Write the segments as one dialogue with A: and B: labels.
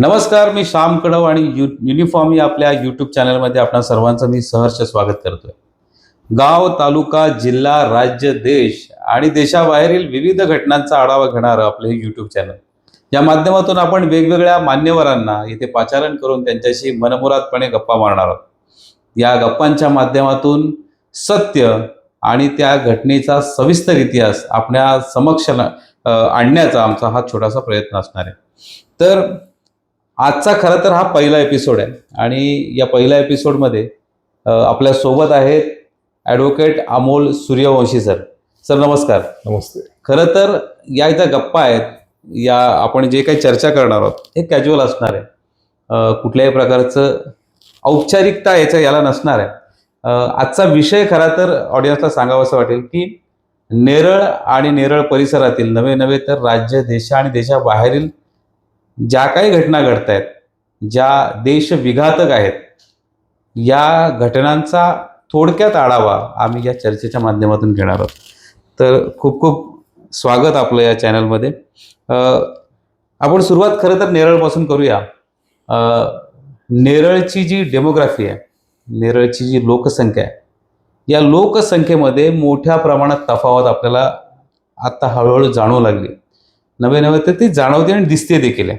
A: नमस्कार मी श्याम कडव आणि U uniform या आपल्या यूट्यूब चॅनलमध्ये आपणा सर्वांचं मी सहर्ष स्वागत करतोय. गाव तालुका जिल्हा राज्य देश आणि देशाबाहेरील विविध घटनांचा आढावा घेणारं आपलं हे यूट्यूब चॅनल या माध्यमातून आपण वेगवेगळ्या मान्यवरांना इथे पाचारण करून त्यांच्याशी मनमुरादपणे गप्पा मारणार आहोत. या गप्पांच्या माध्यमातून सत्य आणि त्या घटनेचा सविस्तर इतिहास आपल्या समक्ष आणण्याचा आमचा हा छोटासा प्रयत्न असणार आहे. तर आजचा खरं तर हा पहिला एपिसोड आहे. आणि या पहिल्या एपिसोडमध्ये आपल्यासोबत आहेत advocate Amol Suryavanshi sir sir नमस्कार.
B: नमस्ते.
A: खरं तर या ज्या गप्पा आहेत या आपण जे काही चर्चा करणार आहोत हे कॅज्युअल असणार आहे. कुठल्याही प्रकारचं औपचारिकता याच्या याला नसणार आहे. आजचा विषय खरा तर ऑडियन्सला सांगावं असं वाटेल की नेरळ आणि नेरळ परिसरातील नवे नवे तर राज्य देश आणि देशाबाहेरील ज्या काही घटना घडत आहेत ज्या देशविघातक आहेत या घटनांचा थोडक्यात आढावा आम्ही या चर्चेच्या माध्यमातून घेणार आहोत. तर खूप खूप स्वागत आपलं या चॅनलमध्ये. आपण सुरुवात खरं तर नेरळपासून करूया. नेरळची जी डेमोग्राफी आहे नेरळची जी लोकसंख्या आहे या लोकसंख्येमध्ये मोठ्या प्रमाणात तफावत आपल्याला आता हळूहळू जाणवू लागली. नवे नवे तर ती जाणवते आणि दिसते देखील आहे.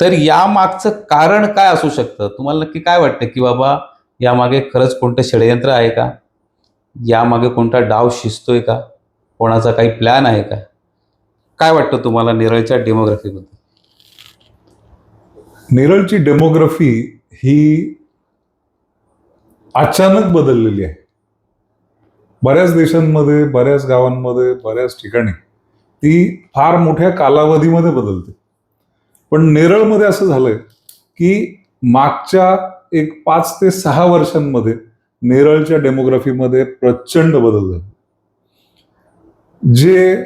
A: तर या मागचं कारण काय असू शकतं? तुम्हाला नक्की काय वाटतं की बाबा यामागे खरंच कोणतं षडयंत्र आहे का? यामागे कोणता डाव शिजतोय का? कोणाचा काही प्लॅन आहे का? काय वाटतं तुम्हाला नेरळच्या डेमोग्राफीबद्दल
B: नेरळची डेमोग्राफी ही अचानक बदललेली आहे. बऱ्याच देशांमध्ये बऱ्याच गावांमध्ये बऱ्याच ठिकाणी ती फार मोठ्या कालावधीमध्ये बदलते. पण नेरळमध्ये असं झालंय की मागच्या एक पाच ते सहा वर्षांमध्ये नेरळच्या डेमोग्राफीमध्ये प्रचंड बदल झाले. जे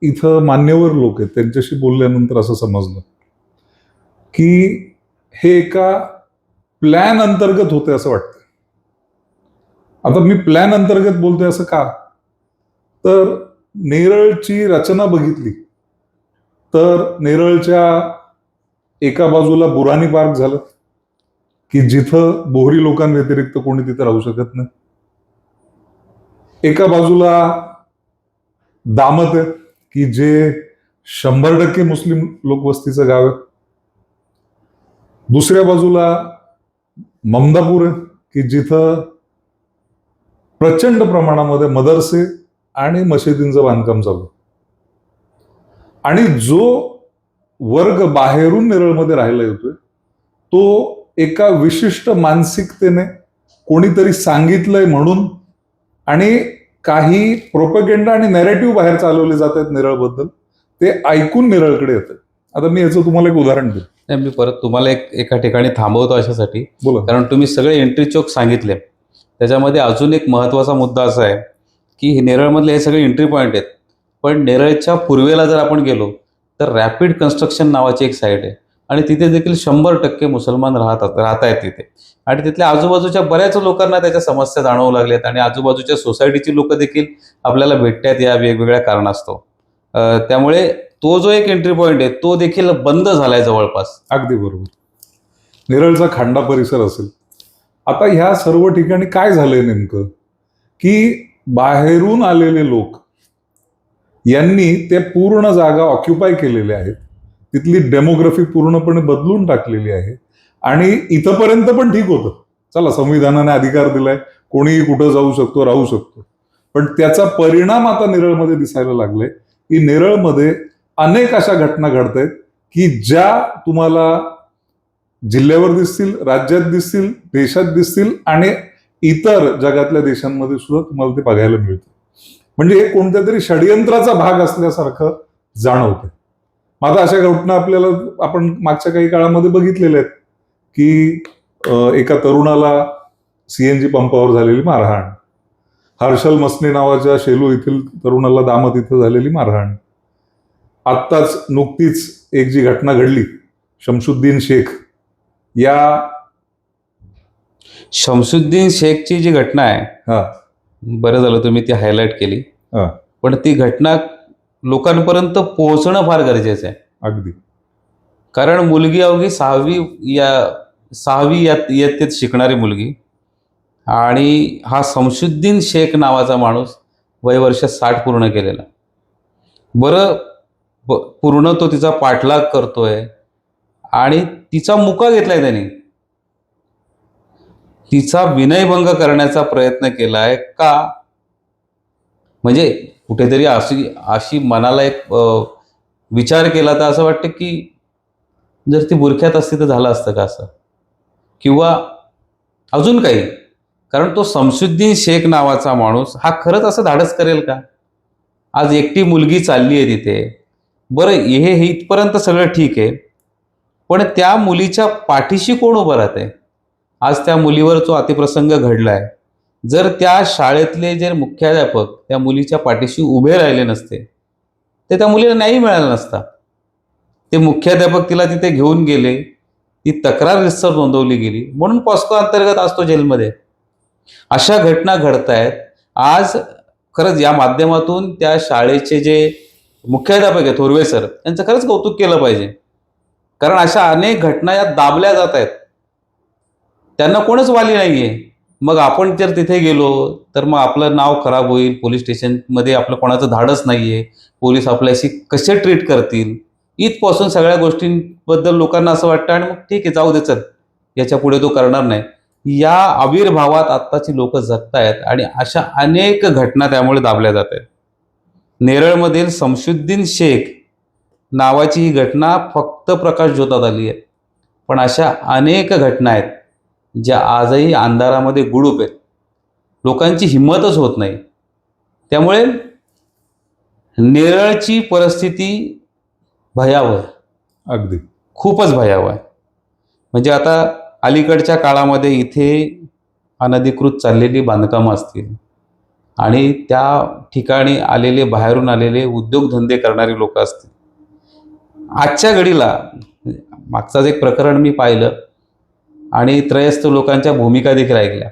B: इथं मान्यवर लोक आहेत त्यांच्याशी बोलल्यानंतर असं समजलं की हे एका प्लॅन अंतर्गत होते असं वाटतं आता मी प्लॅन अंतर्गत बोलतोय असं का? तर नेरळची रचना बघितली तर नेरळच्या एका बाजूला बुरानी पार्क झालं की जिथं बोहरी लोकांव्यतिरिक्त कोणी तिथे राहू शकत नाही. एका बाजूला दामत आहे की जे शंभर टक्के मुस्लिम लोकवस्तीचं गाव आहे. दुसऱ्या बाजूला ममदापूर आहे की जिथं प्रचंड प्रमाणामध्ये मदरसे आणि मशिदींचं बांधकाम चालू. आणि जो वर्ग बाहेरून नेरळमध्ये राहायला येतोय तो एका विशिष्ट मानसिकतेने कोणीतरी सांगितलंय म्हणून आणि काही प्रोपेगेंडा आणि नॅरेटिव्ह बाहेर चालवले जात आहेत नेरळबद्दल ते ऐकून नेरळकडे येतात आता मी याचं तुम्हाला एक उदाहरण देतो.
A: नाही, मी परत तुम्हाला एक एका ठिकाणी थांबवतो अशासाठी.
B: बोला.
A: कारण तुम्ही सगळे एंट्री चोक सांगितले. त्याच्यामध्ये अजून एक महत्त्वाचा मुद्दा असा आहे. की हे नेरळमधले हे सगळे एंट्री पॉईंट आहेत. पण नेरळच्या पूर्वेला जर आपण गेलो तर रॅपिड कन्स्ट्रक्शन नावाची एक साईट आहे. आणि तिथे देखील शंभर टक्के मुसलमान राहतात राहत आहेत तिथे. आणि तिथल्या आजूबाजूच्या बऱ्याच लोकांना त्याच्या समस्या जाणवू लागल्यात आणि आजूबाजूच्या सोसायटीची लोक देखील आपल्याला भेटतात या वेगवेगळ्या कारणास्तव. त्यामुळे तो जो एक एंट्री पॉईंट आहे तो देखील बंद झालाय जवळपास.
B: अगदी बरोबर. नेरळचा खांडा परिसर असेल. आता ह्या सर्व ठिकाणी काय झालंय नेमकं? की बाहेरून आलेले लोक यांनी ते पूर्ण जागा ऑक्युपाय केलेल्या आहेत. तिथली डेमोग्राफी पूर्णपणे बदलून टाकलेली आहे. आणि इथंपर्यंत पण ठीक होतं. चला संविधानाने अधिकार दिलाय. कोणीही कुठं जाऊ शकतो राहू शकतो. पण त्याचा परिणाम आता नेरळमध्ये दिसायला लागलाय. की नेरळमध्ये अनेक अशा घटना घडत आहेत की ज्या तुम्हाला जिल्ह्यावर दिसतील राज्यात दिसतील देशात दिसतील आणि इतर जगातल्या देशांमध्ये सुद्धा तुम्हाला ते बघायला मिळतं. म्हणजे हे कोणत्या तरी षडयंत्राचा भाग असल्यासारखं जाणवतं मग आता अशा घटना आपल्याला आपण मागच्या काही काळामध्ये बघितलेल्या आहेत की एका तरुणाला सीएनजी पंपावर झालेली मारहाण. हर्षल मसने नावाच्या शेलू येथील तरुणाला दामत इथं झालेली मारहाण. आत्ताच नुकतीच एक जी घटना घडली शमशुद्दीन शेख या
A: शमसुद्दीन शेखची जी घटना आहे
B: हा.
A: बरं झालं तुम्ही ती हायलाईट केली.
B: हा.
A: पण ती घटना लोकांपर्यंत पोहोचणं फार गरजेचं आहे.
B: अगदी.
A: कारण मुलगी अवघी सहावी या सहावी या इयत्तेत शिकणारी मुलगी आणि हा समशुद्दीन शेख नावाचा माणूस वयवर्ष साठ पूर्ण केलेला. बरं ब पूर्ण तो तिचा पाठलाग करतोय आणि तिचा मुका घेतलाय त्याने. तिचा विनयभंग करण्याचा प्रयत्न केला आहे का? म्हणजे कुठेतरी अशी अशी मनाला एक विचार केला तर असं वाटतं की जर ती बुरख्यात असती तर झालं असतं का असं? किंवा अजून काही? कारण तो समशुद्दीन शेख नावाचा माणूस हा खरंच असं धाडस करेल का? आज एकटी मुलगी चालली आहे तिथे. बरं हे हे इथपर्यंत सगळं ठीक आहे. पण त्या मुलीच्या पाठीशी कोण उभं राहते आज त्या मुलीवर जो अतिप्रसंग घडलाय जर त्या शाळेतले जे मुख्याध्यापक त्या मुलीच्या पाठीशी उभे राहिले नसते ते त्या मुलीला न्याय मिळाला नसता. ते मुख्याध्यापक तिला तिथे घेऊन गेले ती तक्रार रिस्टर नोंदवली गेली म्हणून पॉस्को अंतर्गत असतो जेलमध्ये अशा घटना घडत आहेत आज खरंच या माध्यमातून त्या शाळेचे जे मुख्याध्यापक आहेत थोरवे सर त्यांचं खरंच कौतुक केलं पाहिजे. कारण अशा अनेक घटना या दाबल्या जात आहेत. त्यांना कोणच वाली नाही आहे मग आपण जर तिथे गेलो तर मग आपलं नाव खराब होईल पोलीस स्टेशनमध्ये आपलं कोणाचं धाडच नाही आहे पोलीस आपल्याशी कसे ट्रीट करतील? इथपासून सगळ्या गोष्टींबद्दल लोकांना असं वाटतं आणि मग ठीक आहे जाऊ दे चल. याच्यापुढे तो करणार नाही. या आविर्भावात आत्ताची लोक जगतायत आणि अशा अनेक घटना त्यामुळे दाबल्या जात आहेत. नेरळमधील समशुद्दीन शेख नावाची ही घटना फक्त प्रकाश ज्योतात आली आहे. पण अशा अनेक घटना आहेत. ज्या आजही अंधारामध्ये गुडूप आहेत लोकांची हिंमतच होत नाही. त्यामुळे नेरळची परिस्थिती भयावह. आहे.
B: अगदी.
A: खूपच भयावह. आहे म्हणजे आता अलीकडच्या काळामध्ये इथे अनधिकृत चाललेली बांधकामं असतील आणि त्या ठिकाणी आलेले बाहेरून आलेले उद्योगधंदे करणारी लोक असतील. आजच्या घडीला मागचाच एक प्रकरण मी पाहिलं. आणि त्रयस्थ लोकांच्या भूमिका देखील ऐकल्या.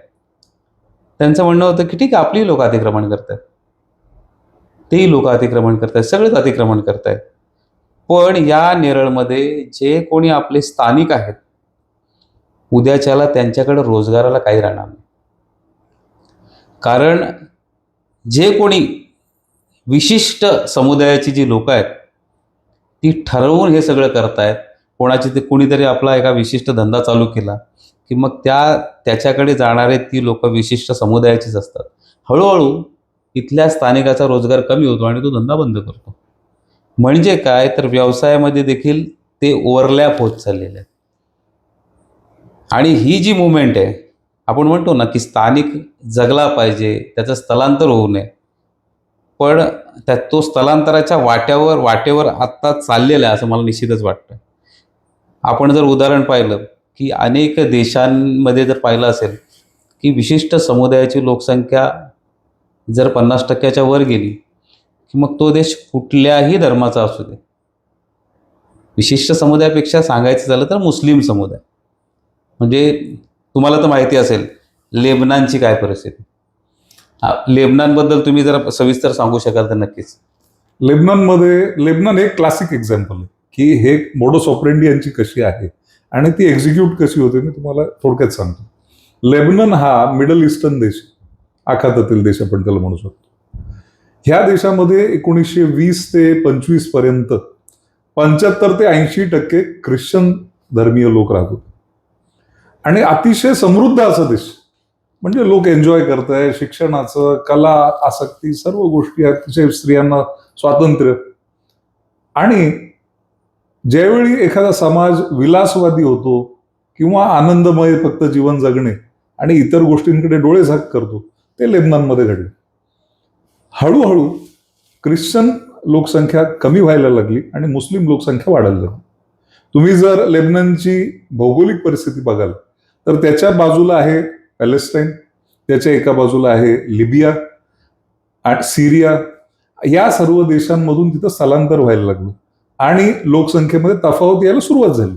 A: त्यांचं म्हणणं होतं की ठीक आहे आपली लोक अतिक्रमण करतात तेही लोक अतिक्रमण करतात सगळेच अतिक्रमण करतायत. पण या नेरळमध्ये जे कोणी आपले स्थानिक आहेत उद्याच्याला त्यांच्याकडे रोजगाराला काही राहणार नाही. कारण जे कोणी विशिष्ट समुदायाची जी लोक आहेत ती ठरवून हे सगळं करतायत कोणाची ते कुणीतरी आपला एका विशिष्ट धंदा चालू केला की मग त्या त्याच्याकडे जाणारे ती लोक विशिष्ट समुदायाचीच असतात. हळूहळू इथल्या स्थानिकाचा रोजगार कमी होतो आणि तो धंदा बंद करतो. म्हणजे काय? तर व्यवसायामध्ये देखील ते ओव्हरलॅप होत चाललेले आहेत. आणि ही जी मुवमेंट आहे आपण म्हणतो ना की स्थानिक जगला पाहिजे त्याचं स्थलांतर होऊ नये. पण त्या तो स्थलांतराच्या वाट्यावर वाटेवर आत्ता चाललेला आहे असं मला निश्चितच वाटतं आपण जर उदाहरण पाहिलं की अनेक देशांमध्ये जर पाहिलं असेल की विशिष्ट समुदायाची लोकसंख्या जर पन्नास टक्क्याच्या वर गेली की मग तो देश कुठल्याही धर्माचा असू दे. विशिष्ट समुदायापेक्षा सांगायचं झालं तर मुस्लिम समुदाय. म्हणजे तुम्हाला तर माहिती असेल लेबनानची काय परिस्थिती. हा, लेबनानबद्दल तुम्ही जरा सविस्तर सांगू शकाल तर नक्कीच.
B: लेबनानमध्ये लेबनान एक क्लासिक एक्झाम्पल आहे. की हे मोडस ऑपरेंडी यांची कशी आहे आणि ती एक्झिक्यूट कशी होते मी तुम्हाला थोडक्यात सांगतो. लेबनन हा मिडल ईस्टर्न देश आखातातील देश आपण त्याला म्हणू शकतो. ह्या देशामध्ये एकोणीसशे वीस ते पंचवीसपर्यंत पंच्याहत्तर ते ऐंशी टक्के ख्रिश्चन धर्मीय लोक राहत होते. आणि अतिशय समृद्ध असा देश म्हणजे लोक एन्जॉय करताय शिक्षणाचं कला आसक्ती सर्व गोष्टी अतिशय स्त्रियांना स्वातंत्र्य. आणि ज्यावेळी एखादा समाज विलासवादी होतो किंवा आनंदमय फक्त जीवन जगणे आणि इतर गोष्टींकडे डोळे झाक करतो ते लेबनानमध्ये घडले. हळूहळू ख्रिश्चन लोकसंख्या कमी व्हायला लागली आणि मुस्लिम लोकसंख्या वाढायला लागली. तुम्ही जर लेबननची भौगोलिक परिस्थिती बघाल तर त्याच्या बाजूला आहे पॅलेस्टाईन त्याच्या एका बाजूला आहे लिबिया सिरिया. या सर्व देशांमधून तिथं स्थलांतर व्हायला लागलं. आणि लोकसंख्येमध्ये तफावत यायला सुरुवात झाली.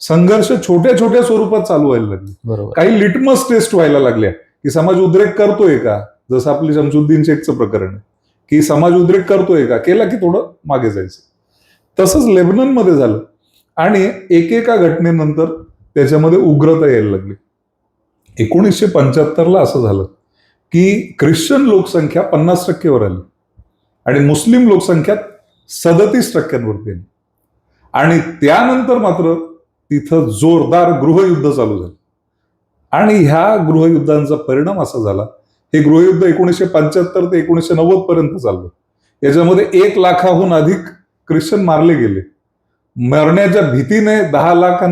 B: संघर्ष छोट्या छोट्या स्वरूपात चालू व्हायला लागले. काही लिटमस टेस्ट व्हायला लागल्या की समाज उद्रेक करतोय का? जसं आपली शमसुद्दीन शेखचं प्रकरण की समाज उद्रेक करतोय का? केला की थोडं मागे जायचं. तसंच लेबननमध्ये झालं. आणि एकेका घटनेनंतर त्याच्यामध्ये उग्रता यायला लागली. एकोणीसशे पंच्याहत्तरला असं झालं की ख्रिश्चन लोकसंख्या पन्नास टक्केवर आली. आणि मुस्लिम लोकसंख्या सदतीस टक्क्यांवरती आली आणि त्यानंतर मात्र तिथं जोरदार गृहयुद्ध चालू झालं. आणि ह्या गृहयुद्धांचा परिणाम असा झाला हे गृहयुद्ध एकोणीसशे पंच्याहत्तर ते एकोणीसशे नव्वद पर्यंत चाललं. याच्यामध्ये एक लाखाहून अधिक ख्रिश्चन मारले गेले. मरण्याच्या भीतीने दहा लाख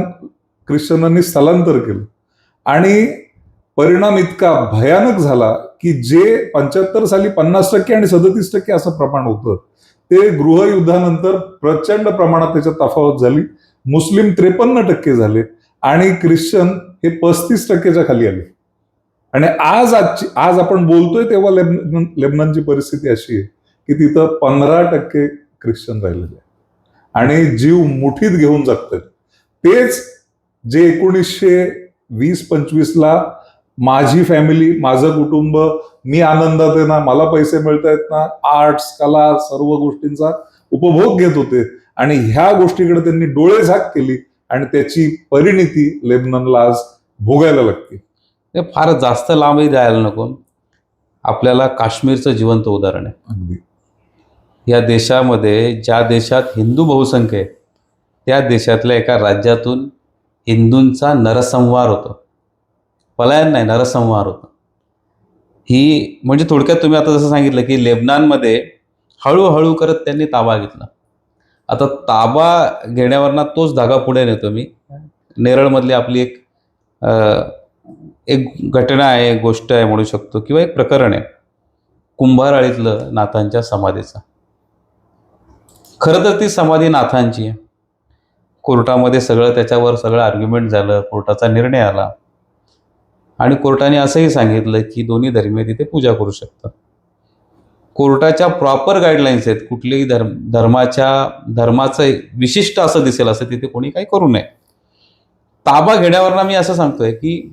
B: ख्रिश्चनांनी स्थलांतर केलं. आणि परिणाम इतका भयानक झाला की जे पंच्याहत्तर साली पन्नास टक्के आणि सदतीस टक्के असं प्रमाण होतं ते गृहयुद्धानंतर प्रचंड प्रमाणात त्याच्यात तफावत झाली. मुस्लिम त्रेपन्न टक्के झाले आणि ख्रिश्चन हे पस्तीस टक्केच्या खाली आले. आणि आज आजची आज आपण बोलतोय तेव्हा लेबन लेबननची परिस्थिती अशी आहे की तिथं पंधरा टक्के ख्रिश्चन राहिलेले आहे आणि जीव मुठीत घेऊन जगतात तेच जे एकोणीसशे वीस पंचवीसला माझी फॅमिली माझं कुटुंब मी आनंदात आहे ना मला पैसे मिळत आहेत ना आर्ट्स कला सर्व गोष्टींचा उपभोग घेत होते. आणि ह्या गोष्टीकडे त्यांनी डोळे झाक केली आणि त्याची परिणिती लेबननला आज भोगायला लागते.
A: हे फार जास्त लांबही जायला नको. आपल्याला काश्मीरचं जिवंत उदाहरण आहे.
B: अगदी.
A: या देशामध्ये ज्या देशात हिंदू बहुसंख्य आहे त्या देशातल्या एका राज्यातून हिंदूंचा नरसंहार होतो. पलायन नाही नरसंहार होता. ही म्हणजे थोडक्यात तुम्ही आता जसं सांगितलं की लेबनानमध्ये हळूहळू करत त्यांनी ताबा घेतला. आता ताबा घेण्यावरना तोच धागा पुढे नेतो मी. नेरळमधली आपली एक एक घटना आहे गोष्ट आहे म्हणू शकतो किंवा एक प्रकरण आहे. कुंभाराळीतलं नाथांच्या समाधीचं. खरं तर ती समाधी नाथांची आहे. कोर्टामध्ये सगळं त्याच्यावर सगळं आर्ग्युमेंट झालं कोर्टाचा निर्णय आला. आणि कोर्टाने असंही सांगितलं की दोन्ही धर्मीय तिथे पूजा करू शकतात. कोर्टाच्या प्रॉपर गाईडलाईन्स आहेत. कुठलेही धर्म धर्माच्या धर्माचं एक विशिष्ट असं दिसेल असं तिथे कोणी काही करू नये. ताबा घेण्यावरनं मी असं सांगतोय की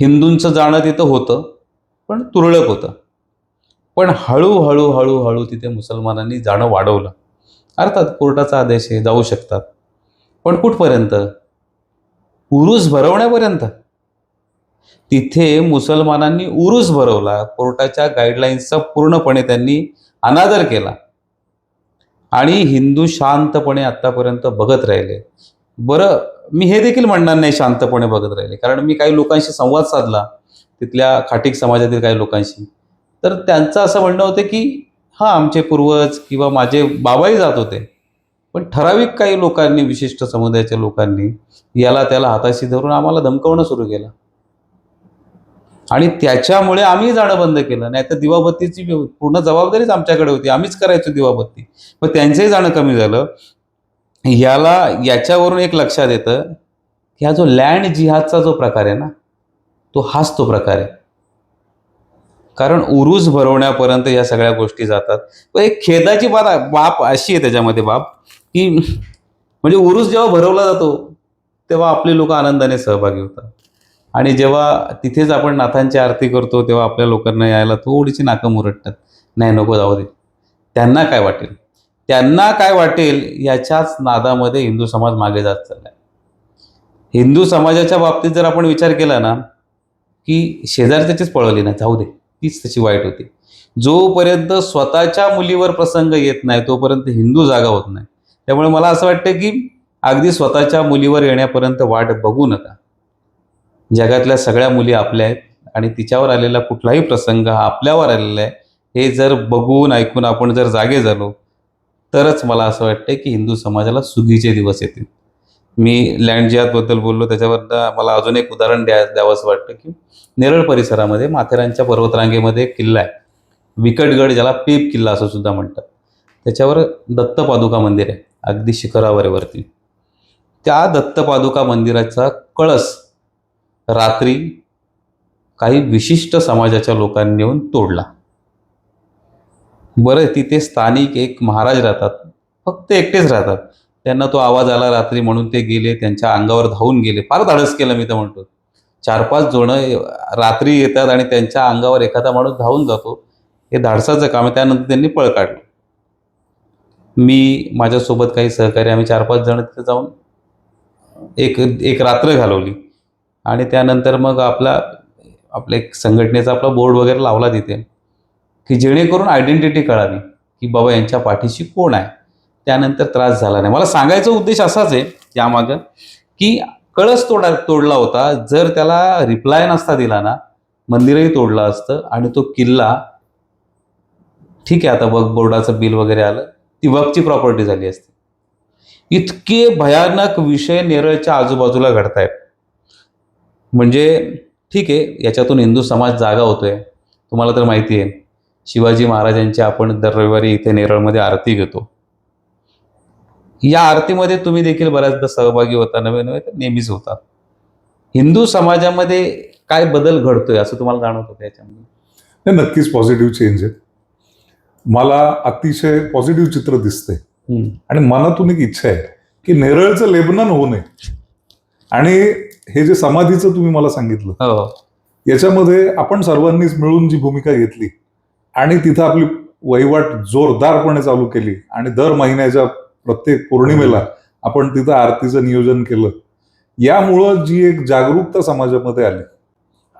A: हिंदूंचं जाणं तिथं होतं पण तुरळक होतं. पण हळूहळू हळूहळू तिथे मुसलमानांनी जाणं वाढवलं. अर्थात कोर्टाचा आदेश आहे जाऊ शकतात. पण कुठपर्यंत? उरूस भरवण्यापर्यंत. तिथे मुसलमानांनी उरूस भरवला कोर्टाच्या गाईडलाईन्सचा पूर्णपणे त्यांनी अनादर केला. आणि हिंदू शांतपणे आत्तापर्यंत बघत राहिले. बरं मी हे देखील म्हणणार नाही शांतपणे बघत राहिले कारण मी काही लोकांशी संवाद साधला तिथल्या खाटीक समाजातील काही लोकांशी. तर त्यांचं असं म्हणणं होतं की हां आमचे पूर्वज किंवा माझे बाबाही जात होते पण ठराविक काही लोकांनी विशिष्ट समुदायाच्या लोकांनी याला त्याला हाताशी धरून आम्हाला धमकवणं सुरू केलं. आणि त्याच्यामुळे आम्ही जाणं बंद केलं. नाही तर दिवाबत्तीची पूर्ण जबाबदारीच आमच्याकडे होती. आम्हीच करायचो दिवाबत्ती. मग त्यांचंही जाणं कमी झालं. याला याच्यावरून एक लक्षात येतं की हा जो लँड जिहादचा जो प्रकार आहे ना तो हाच तो प्रकार आहे. कारण उरुस भरवण्यापर्यंत या सगळ्या गोष्टी जातात. पण एक खेदाची बाब बाप अशी आहे त्याच्यामध्ये बाप की म्हणजे उरूस जेव्हा भरवला जातो तेव्हा आपले लोक आनंदाने सहभागी होतात. आणि जेव्हा तिथेच आपण नाथांची आरती करतो तेव्हा आपल्या लोकांना यायला थोडीशी नाकं मुरटतात. नाही नको जाऊ दे. त्यांना काय वाटेल? त्यांना काय वाटेल? याच्याच नादामध्ये हिंदू समाज मागे जात चालला आहे हिंदू समाजाच्या बाबतीत जर आपण विचार केला ना की शेजार त्याचीच पळवली ना जाऊ दे. तीच त्याची वाईट होती. जोपर्यंत स्वतःच्या मुलीवर प्रसंग येत नाही तोपर्यंत हिंदू जागा होत नाही. त्यामुळे मला असं वाटतं की अगदी स्वतःच्या मुलीवर येण्यापर्यंत वाट बघू नका. जगातल्या सगळ्या मुली आपल्या आहेत आणि तिच्यावर आलेला कुठलाही प्रसंग हा आपल्यावर आलेला आहे हे जर बघून ऐकून आपण जर जागे झालो तरच मला असं वाटतं की हिंदू समाजाला सुगीचे दिवस येतील. मी लँड जिहादबद्दल बोललो त्याच्यावर मला अजून एक उदाहरण द्या द्यावंसं वाटतं की नेरळ परिसरामध्ये माथेरानच्या पर्वतरांगेमध्ये एक किल्ला आहे. विकटगड ज्याला पेप किल्ला असं सुद्धा म्हणतात. त्याच्यावर दत्त पादुका मंदिर आहे अगदी शिखरावर त्या दत्त पादुका मंदिराचा कळस रात्री काही विशिष्ट समाजाच्या लोकांनी येऊन तोडला. बरं तिथे स्थानिक एक महाराज राहतात फक्त एकटेच राहतात. त्यांना तो आवाज आला रात्री म्हणून ते गेले त्यांच्या अंगावर धावून गेले. फार धाडस केलं मी तर म्हणतो. चार पाच जण रात्री येतात आणि त्यांच्या अंगावर एखादा माणूस धावून जातो. हे धाडसाचं काम आहे. त्यानंतर त्यांनी पळ काढलं. मी माझ्यासोबत काही सहकारी आम्ही चार पाच जण तिथे जाऊन एक एक रात्र घालवली. आणि त्यानंतर मग आपला आपल्या एक संघटनेचा आपला बोर्ड वगैरे लावला तिथे की जेणेकरून आयडेंटिटी कळावी की बाबा यांच्या पाठीशी कोण आहे. त्यानंतर त्रास झाला नाही. मला सांगायचा उद्देश असाच आहे यामागं की कळस तोडा तोडला होता. जर त्याला रिप्लाय नसता दिला ना मंदिरही तोडलं असतं आणि तो किल्ला ठीक आहे आता बघ बोर्डाचं बिल वगैरे आलं ती वकची प्रॉपर्टी झाली असती. इतके भयानक विषय नेरळच्या आजूबाजूला घडतायत. म्हणजे ठीक आहे याच्यातून हिंदू समाज जागा होतोय. तुम्हाला तर माहिती आहे. शिवाजी महाराजांची आपण दर रविवारी इथे नेरळमध्ये आरती घेतो. या आरतीमध्ये तुम्ही देखील बऱ्याचदा सहभागी होता नवे नवे तर नेहमीच होता. हिंदू समाजामध्ये काय बदल घडतोय असं तुम्हाला जाणवत होतं याच्यामध्ये?
B: नक्कीच पॉझिटिव्ह चेंज आहे मला अतिशय पॉझिटिव्ह चित्र दिसतंय.
A: हम्म.
B: आणि मनातून एक इच्छा आहे की नेरळचं लेबनन होऊ नये. आणि हे जे समाधीचं तुम्ही मला सांगितलं
A: हो.
B: याच्यामध्ये आपण सर्वांनीच मिळून जी भूमिका घेतली आणि तिथं आपली वहिवाट जोरदारपणे चालू केली आणि दर महिन्याच्या प्रत्येक पौर्णिमेला आपण तिथं आरतीचं नियोजन केलं यामुळं जी एक जागरूकता समाजामध्ये आली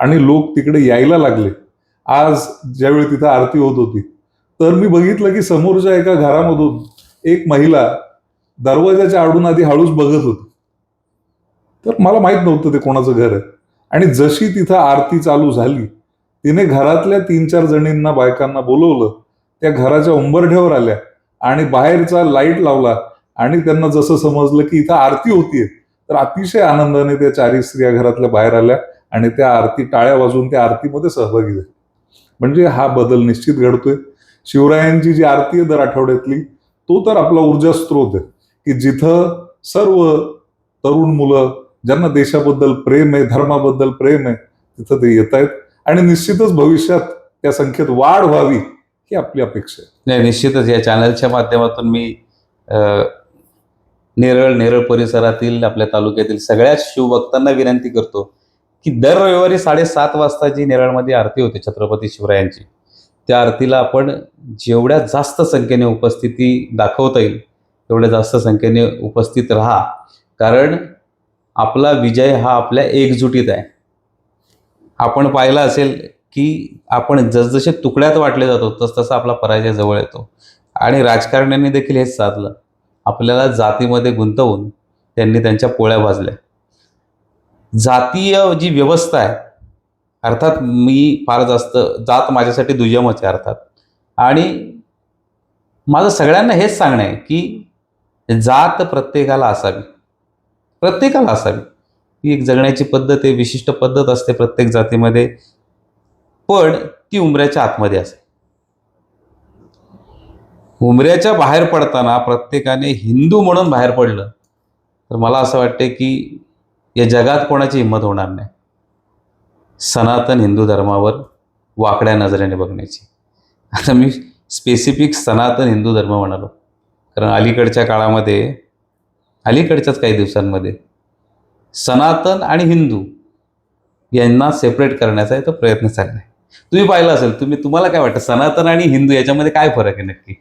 B: आणि लोक तिकडे यायला लागले. आज ज्यावेळी तिथं आरती होत होती तर मी बघितलं की समोरच्या एका घरामधून एक महिला दरवाजाच्या आडून आधी हळूच बघत होती. तर मला माहीत नव्हतं ते कोणाचं घर आहे. आणि जशी तिथं आरती चालू झाली तिने घरातल्या तीन चार जणींना बायकांना बोलवलं त्या घराच्या उंबरठ्यावर आल्या आणि बाहेरचा लाइट लावला आणि त्यांना जसं समजलं की इथं आरती होतीये. तर अतिशय आनंदाने त्या चारी स्त्रिया घरातल्या बाहेर आल्या आणि त्या आरती टाळ्या वाजून त्या आरतीमध्ये सहभागी झाल्या. म्हणजे हा बदल निश्चित घडतोय. शिवरायांची जी आरती आहे दर आठवड्यातली तो तर आपला ऊर्जा स्रोत आहे. की जिथं सर्व तरुण मुलं ज्यांना देशाबद्दल प्रेम आहे धर्माबद्दल प्रेम आहे तिथं ते येत आहेत. आणि निश्चितच भविष्यात त्या संख्येत वाढ व्हावी ही आपली अपेक्षा आहे.
A: नाही निश्चितच या चॅनलच्या माध्यमातून मी नेरळ नेरळ परिसरातील आपल्या तालुक्यातील सगळ्याच शिवभक्तांना विनंती करतो की दर रविवारी साडेसात वाजता जी नेरळमध्ये आरती होते छत्रपती शिवरायांची. त्या आरतीला आपण जेवढ्या जास्त संख्येने उपस्थिती दाखवता येईल तेवढ्या जास्त संख्येने उपस्थित राहा. कारण आपला विजय हा आपल्या एकजुटीत आहे. आपण पाहिलं असेल की आपण जसजसे तुकड्यात वाटले जातो तसतसा आपला पराजय जवळ येतो. आणि राजकारण्यांनी देखील हेच साधलं. आपल्याला जातीमध्ये गुंतवून त्यांनी त्यांच्या पोळ्या भाजल्या. जातीय जी व्यवस्था आहे अर्थात मी फार जास्त जात माझ्यासाठी दुय्यमच आहे अर्थात. आणि माझं सगळ्यांना हेच सांगणं आहे की जात प्रत्येकाला असावी. प्रत्येकाला असावी. ही एक जगण्याची पद्धत आहे विशिष्ट पद्धत असते प्रत्येक जातीमध्ये. पण ती उमऱ्याच्या आतमध्ये असते. उमऱ्याच्या बाहेर पडताना प्रत्येकाने हिंदू म्हणून बाहेर पडलं तर मला असं वाटते की या जगात कोणाची हिंमत होणार नाही. सनातन हिंदू धर्मावर वाकड्या नजरेने बघण्याची. आता मी स्पेसिफिक सनातन हिंदू धर्म म्हणालो. कारण अलीकडच्या काळामध्ये अलीकडच्याच काही दिवसांमध्ये. सनातन आणि हिंदू यांना सेपरेट करण्याचा तो प्रयत्न चालला आहे तुम्ही पाहिलं असेल तुम्ही तुम्हाला काय वाटतं सनातन आणि हिंदू याच्यामध्ये काय फरक आहे नक्की?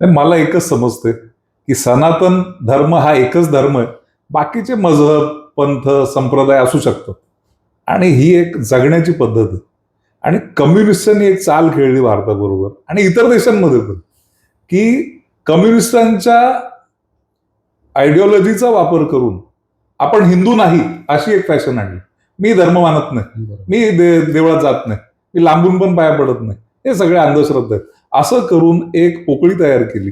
B: मला एकच समजते की सनातन धर्म हा एकच धर्म आहे. बाकीचे मजहब पंथ संप्रदाय असू शकतात. आणि ही एक जगण्याची पद्धत आहे. आणि कम्युनिस्टांनी एक चाल खेळली भारताबरोबर आणि इतर देशांमध्ये पण की कम्युनिस्टांच्या आयडिओलॉजीचा वापर करून आपण हिंदू नाही अशी एक फॅशन आणली मी धर्म मानत नाही. मी दे देवळात जात नाही. मी लांबून पण पाया पडत नाही. हे सगळे अंधश्रद्धा आहेत. असं करून एक पोकळी तयार केली.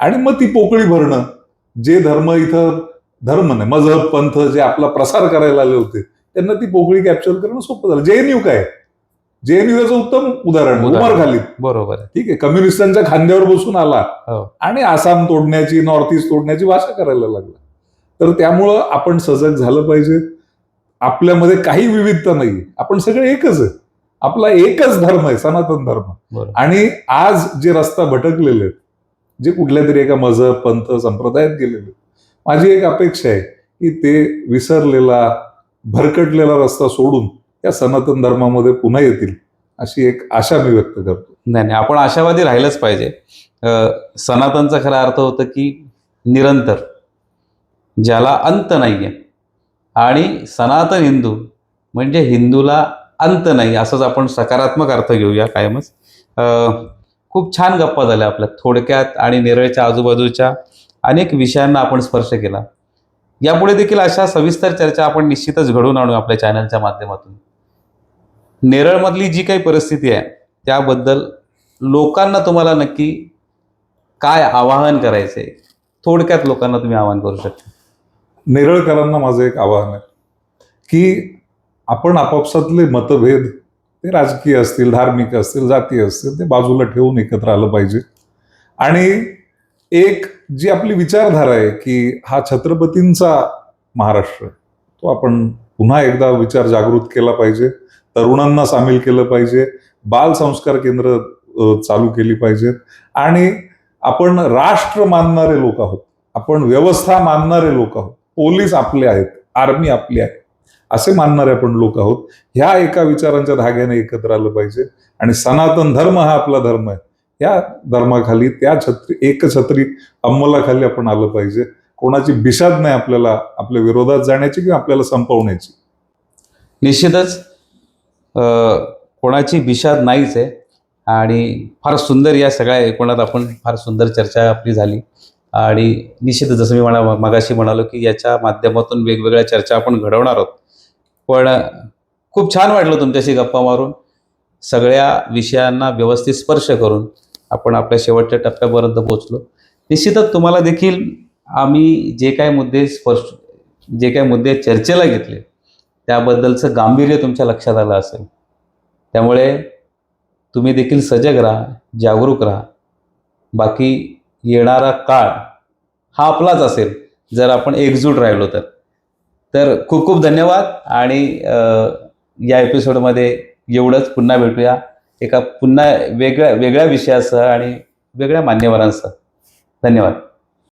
B: आणि मग ती पोकळी भरणं जे धर्म इथं धर्म नाही मजहब पंथ जे आपला प्रसार करायला आले होते त्यांना ती पोकळी कॅप्चर करणं सोपं झालं. जेएनयू काय जेएनयू याचं उत्तम उदाहरण. उमर खालीद.
A: बरोबर आहे.
B: ठीक आहे कम्युनिस्टांच्या खांद्यावर बसून आला
A: हो.
B: आणि आसाम तोडण्याची नॉर्थ ईस्ट तोडण्याची भाषा करायला लागला. तर त्यामुळं आपण सजग झालं पाहिजे. आपल्यामध्ये काही विविधता नाही. आपण सगळे एकच आहे. आपला एकच धर्म आहे सनातन धर्म. आणि आज जे रस्ता भटकलेले आहेत जे कुठल्या तरी एका मजहब पंथ संप्रदायात गेलेले माझी एक अपेक्षा आहे की ते विसरलेला भरकटलेला रस्ता सोडून या सनातन धर्मामध्ये पुन्हा येतील अशी एक आशा मी व्यक्त करतो.
A: नाही नाही आपण आशावादी राहिलंच पाहिजे. सनातनचा खरा अर्थ होतं की निरंतर ज्याला अंत नाही आहे आणि सनातन हिंदू म्हणजे हिंदूला अंत नाही असंच आपण सकारात्मक अर्थ घेऊया कायमच. खूप छान गप्पा झाल्या आपल्या थोडक्यात आणि नेरळच्या आजूबाजूच्या अनेक विषयांना आपण स्पर्श केला. यापुढे देखील अशा सविस्तर चर्चा आपण निश्चितच घडवून आणू आपल्या चॅनलच्या माध्यमातून. नेरळमधली जी काही परिस्थिती आहे त्याबद्दल लोकांना तुम्हाला नक्की काय आवाहन करायचं आहे थोडक्यात लोकांना तुम्ही आवाहन करू शकता.
B: नेरळकरांना माझं एक आवाहन आहे की आपण आपापसातले मतभेद ते राजकीय असतील धार्मिक असतील जातीय असतील ते बाजूला ठेवून एकत्र आलं पाहिजे. आणि एक जी आपली विचारधारा आहे की हा छत्रपतींचा महाराष्ट्र तो आपण पुन्हा एकदा विचार जागृत केला पाहिजे. तरुणांना सामील केलं पाहिजे बाल संस्कार केंद्र चालू केली पाहिजेत. आणि आपण राष्ट्र मानणारे लोक आहोत आपण व्यवस्था मानणारे लोक आहोत पोलीस आपले आहेत आर्मी आपली आहे असे मानणारे आपण लोक आहोत. ह्या एका विचारांच्या धाग्याने एकत्र आलं पाहिजे. आणि सनातन धर्म हा आपला धर्म आहे. या धर्माखाली त्या छत्री एकछत्री अंमलाखाली आपण आलं पाहिजे. कोणाची बिशाद नाही आपल्याला आपल्या विरोधात जाण्याची किंवा आपल्याला संपवण्याची.
A: निश्चितच कोणाची विषाद नाहीच आहे. आणि फार सुंदर या सगळ्या एकूणात आपण फार सुंदर चर्चा आपली झाली. आणि निश्चित जसं मी म्हणा मगाशी म्हणालो की याच्या माध्यमातून वेगवेगळ्या चर्चा आपण घडवणार आहोत. पण खूप छान वाटलं तुमच्याशी गप्पा मारून. सगळ्या विषयांना व्यवस्थित स्पर्श करून आपण आपल्या शेवटच्या टप्प्यापर्यंत पोहोचलो. निश्चितच तुम्हाला देखील आम्ही जे काय मुद्दे स्पर्श जे काय मुद्दे चर्चेला घेतले त्याबद्दलचं गांभीर्य तुमच्या लक्षात आलं असेल. त्यामुळे तुम्ही देखील सजग राहा जागरूक राहा. बाकी येणारा काळ हा आपलाच असेल जर आपण एकजूट राहिलो तर. तर खूप खूप धन्यवाद आणि या एपिसोडमध्ये एवढंच. पुन्हा भेटूया. एका पुन्हा वेगळ्या वेगळ्या विषयासह आणि वेगळ्या मान्यवरांसह. धन्यवाद.